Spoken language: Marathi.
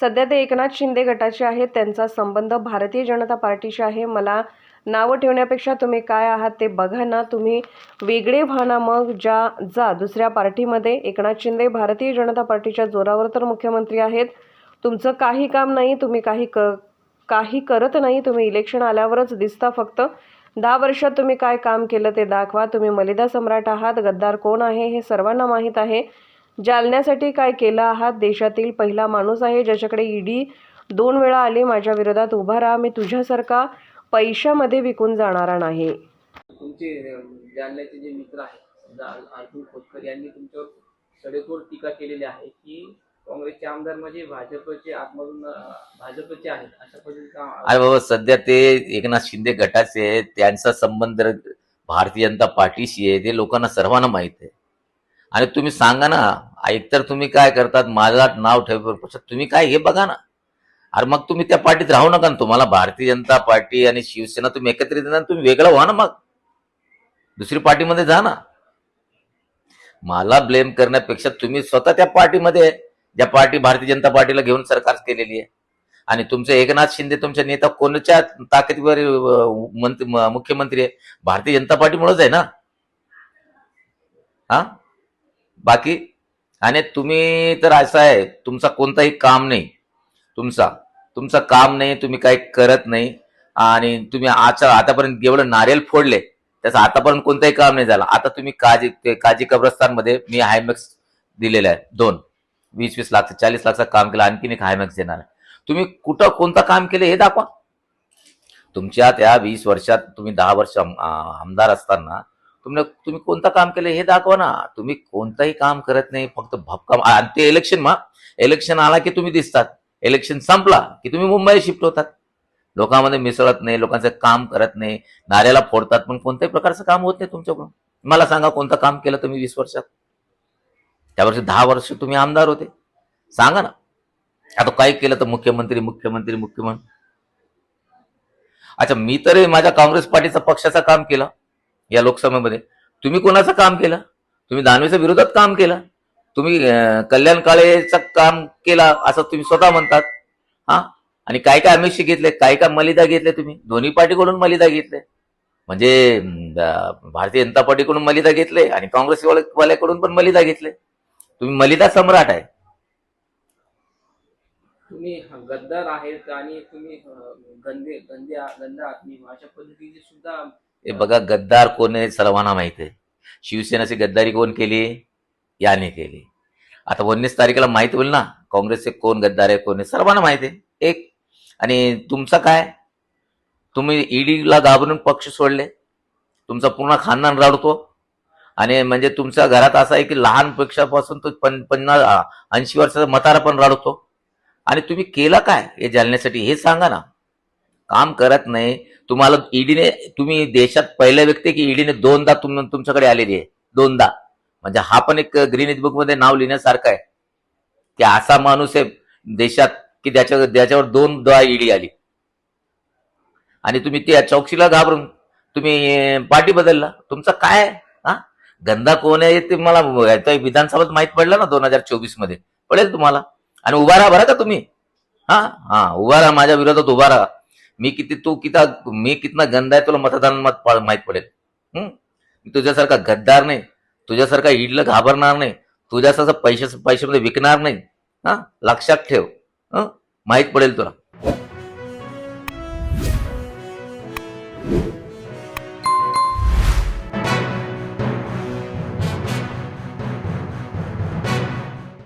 सध्या ते एकनाथ शिंदे गटाचे आहेत. त्यांचा संबंध भारतीय जनता पार्टीशी आहे. मला नावं ठेवण्यापेक्षा तुम्ही काय आहात ते बघा ना. तुम्ही वेगळे व्हा ना मग. ज्या जा दुसऱ्या पार्टीमध्ये. एकनाथ शिंदे भारतीय जनता पार्टीच्या जोरावर तर मुख्यमंत्री आहेत. तुमचं काही काम नाही तुम्ही काही क काही करत नाही. तुम्ही इलेक्शन आल्यावरच दिसता फक्त. दहा वर्षात तुम्ही काय काम केलं ते दाखवा. तुम्ही मलिदा सम्राट आहात. गद्दार कोण आहे हे सर्वांना माहीत आहे. जालन्यासाठी काय केलं आहात? देशातील पहिला माणूस आहे ज्याच्याकडे ईडी दोन वेळा आली माझ्या विरोधात उभा राहा मी तुझ्यासारखा पैशामध्ये विकून जाणारा नाही. तुमचे जालन्याचे जे मित्र आहेत अर्जुन खोतकर यांनी तुमच्यावर सडेतोड टीका केलेली आहे की काँग्रेसचे आमदार म्हणजे भाजपचे आतमधून भाजपचे आहेत. अशा पद्धतीचा अरे बाबा सध्या ते एकनाथ शिंदे गटाचे आहेत. त्यांचा संबंध भारतीय जनता पार्टीशी आहे. ते लोकांना सर्वांना माहीत आहे. आणि तुम्ही सांगा ना एकतर तुम्ही काय करतात? माझा नाव ठेवण्यापेक्षा तुम्ही काय हे बघा ना. अरे मग तुम्ही त्या पार्टीत राहू नका ना तुम्हाला. भारतीय जनता पार्टी आणि शिवसेना तुम्ही एकत्रित येणार तुम्ही वेगळं व्हा ना मग. दुसरी पार्टीमध्ये जा ना. मला ब्लेम करण्यापेक्षा तुम्ही स्वतः त्या पार्टीमध्ये ज्या पार्टी भारतीय जनता पार्टीला घेऊन सरकार केलेली आहे. आणि तुमचे एकनाथ शिंदे तुमचे नेता कोणत्या ताकदीवर मंत्री मुख्यमंत्री आहे? भारतीय जनता पार्टीमुळेच आहे ना. हा? बाकी? आणि तुम्ही तर असं आहे तुमचा कोणताही काम नाही. तुमचा. तुमचं काम नाही तुम्ही काही करत नाही. आणि तुम्ही आचा आतापर्यंत एवढं नारियल फोडले त्याचं आतापर्यंत कोणतंही काम नाही झालं. आता तुम्ही काजी ते काजी कब्रस्तानमध्ये मी हायमॅक्स दिलेला आहे दोन. वीस वीस लाख चाळीस लाखचं काम केलं आणखीन एक हायमॅक्स देणार आहे. तुम्ही कुठं कोणतं काम केलं हे दाखवा. तुमच्या त्या वीस वर्षात तुम्ही दहा वर्ष आमदार असताना तुम्ही तुम्ही कोणतं काम केलं हे दाखवा ना. तुम्ही कोणतंही काम करत नाही फक्त भपकाम. आणि ते इलेक्शन मा इलेक्शन आला की तुम्ही दिसतात. इलेक्शन संपला की तुम्ही मुंबई शिफ्ट होतात. लोकांमध्ये मिसळत नाही लोकांचं काम करत नाही नाऱ्याला फोडतात पण कोणत्याही प्रकारचं काम होत नाही तुमच्याकडून. मला सांगा कोणतं काम केलं तुम्ही वीस वर्षात? त्या वर्षी दहा वर्ष तुम्ही आमदार होते. सांगा ना. आता काय केलं तर मुख्यमंत्री मुख्यमंत्री मुख्यमंत्री. अच्छा मी तरी माझ्या काँग्रेस पार्टीचा पक्षाचं काम केलं. या लोकसभेमध्ये. तुम्ही कोणाचं काम केलं? तुम्ही दानवेच्या विरोधात काम केलं? तुम्ही कल्याण काळेचं काम केला असं तुम्ही स्वतः म्हणतात? हा? आणि काय काय आमिष घेतले? काय काय मलिदा घेतले तुम्ही? दोन्ही पार्टीकडून मलिदा घेतले. म्हणजे भारतीय जनता पार्टीकडून मलिदा घेतले आणि काँग्रेसवाल्याकडून पण मलिदा घेतले. तुम्ही मलिदा सम्राट आहे. तुम्ही गद्दार आहेत आणि तुम्ही गंदे गंदे गंदा आत्मी अशा पद्धतीचे सुद्धा हे बघा गद्दार कोण आहे सर्वांना माहिती आहे. शिवसेनेची गद्दारी कोण केली? याने केली. आता उन्नीस तारखेला माहीत होईल ना काँग्रेसचे कोण गद्दार आहे कोण आहे सर्वांना माहिती आहे. एक. आणि तुमचं काय? तुम्ही ईडीला घाबरून पक्ष सोडले. तुमचा पूर्ण खानदान रडतो. आणि म्हणजे तुमच्या घरात असं आहे की लहान पक्षापासून तो पन पन्नास ऐंशी वर्षाचा मतारा पण रडतो. आणि तुम्ही केलं काय हे जालण्यासाठी हे सांगा ना. काम करत नाही तुम्हाला ईडीने तुम्ही देशात पहिल्या व्यक्ती की ईडीने दोनदा तुम तुमच्याकडे आलेली आहे. दोनदा. म्हणजे हा पण एक ग्रीन बुकमध्ये नाव लिहिण्यासारखं आहे. की असा माणूस आहे देशात की त्याच्या त्याच्यावर दोनदा ईडी आली. आणि तुम्ही त्या चौकशीला घाबरून तुम्ही पार्टी बदलला. तुमचा काय आहे? हा? गंदा कोण आहे ते मला विधानसभेत माहीत पडलं ना दोन हजार चोवीसमध्ये. पडेल तुम्हाला. आणि उभा राहा बरं का तुम्ही. हा? हा उभा राहा. माझ्या विरोधात उभा राहा. मी किती तू किता मी कितना गंदा आहे तुला मतदान मत माहीत पडेल. मी तुझ्यासारखा गद्दार नाही. तुझ्यासारखा ईडला घाबरणार नाही. तुझ्यासारखा पैसे पैशामध्ये विकणार नाही. हा? लक्षात ठेव. माहीत माहीत पडेल तुला.